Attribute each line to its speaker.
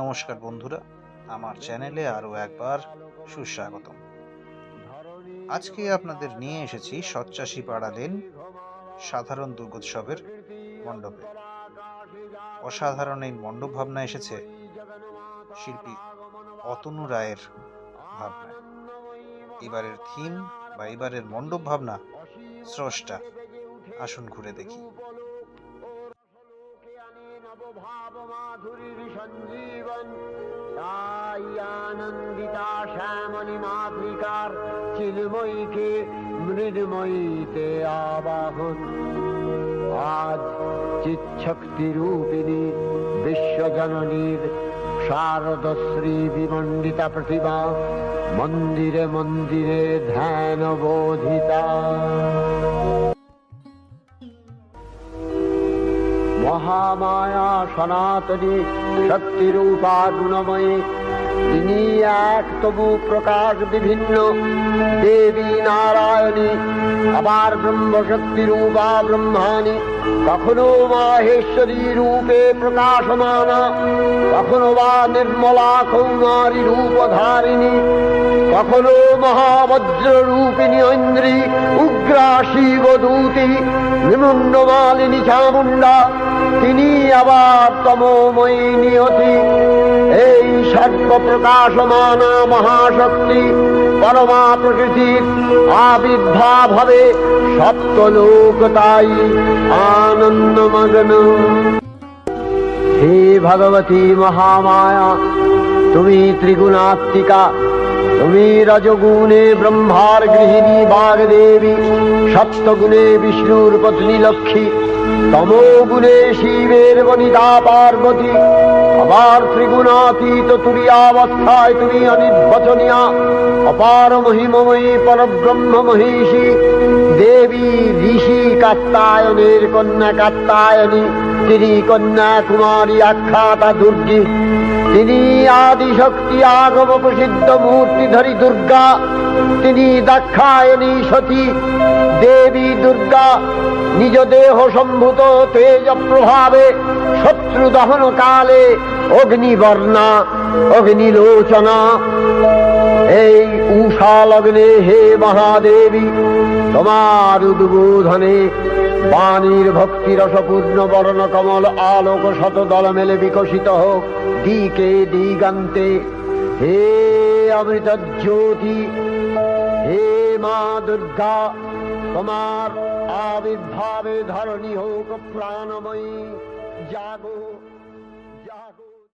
Speaker 1: নমস্কার বন্ধুরা, আমার চ্যানেলে আরও একবার সুস্বাগতম। আজকে আপনাদের নিয়ে এসেছি সচ্চাশি পাড়া লেন সাধারণ দুর্গোৎসবের মণ্ডপে। অসাধারণ এই মণ্ডপ ভাবনা এসেছে শিল্পী অতনু রায়ের ভাবনায়। এবারের থিম বা এবারের মণ্ডপ ভাবনা স্রষ্টা। আসুন ঘুরে দেখি।
Speaker 2: নবভাবমাধুরীর সঞ্জীবন। তাই আনন্দিতা শ্যামণি মাতৃকার চিলময়ীকে মৃন্ময়ীতে আবাহন। আজ চিৎশক্তি রূপিণী বিশ্বজননীর শারদশ্রী বিমণ্ডিতা প্রতিমা মন্দিরে মন্দিরে ধ্যান বোধিতা মহামায়া সনাতনী শক্তিরূপা গুণময়ী তিনি এক তবু প্রকাশ বিভিন্ন। দেবী নারায়ণী, আবার ব্রহ্মশক্তি রূপা ব্রহ্মাণী, কখনো মাহেশ্বরী রূপে প্রকাশমানা, কখনো বা নির্মলা কৌমারী রূপধারিণী, কখনো মহাবজ্র রূপিণী ঐন্দ্রী, উগ্রা শিবদূতি নিমুন্নমালিনী চামুণ্ডা তিনি আবার তমোময়ী নিয়তি। এই সর্ব প্রকাশমানা মহাশক্তি পরমা প্রকৃতির আবির্ভাব সপ্তলোক তাই আনন্দমগ্ন। হে ভগবতী মহামায়া, তুমি ত্রিগুণাত্মিকা, তুমি রজগুণে ব্রহ্মার গৃহিণী বাগদেবী, সপ্তগুণে বিষ্ণুর পত্নী লক্ষ্মী তমোগুণে শিবের বনিতা পার্বতী, আবার ত্রিগুণাতীত তুরিয়াবস্থায় তুমি অনির্বচনীয়া, অপার মহিমময়ী পরব্রহ্ম মহিষী, দেবী ঋষি কাত্তায়নের কন্যা কাত্তায়নী তিনি কন্যা কুমারী আখ্যাতা দুর্গী। তিনি আদি শক্তি আগম প্রসিদ্ধ মূর্তিধরী দুর্গা। তিনি দাক্ষায়ণী সতী। দেবী দুর্গা, নিজ দেহ সম্ভূত তেজ প্রভাবে শত্রু দহন কালে অগ্নিবর্ণা, অগ্নিলোচনা। এই উষা লগ্নে হে মহাদেবী, তোমার উদ্বোধনে বাণীর ভক্তি রসপূর্ণ বর্ণ কমল আলোক শত দল মেলে বিকশিত হোক। দিকে দিগান্তে হে অমৃত জ্যোতি, হে মা দুর্গা, তোমার আবির্ভাবে ধরণী হোক প্রাণময়ী, জাগো।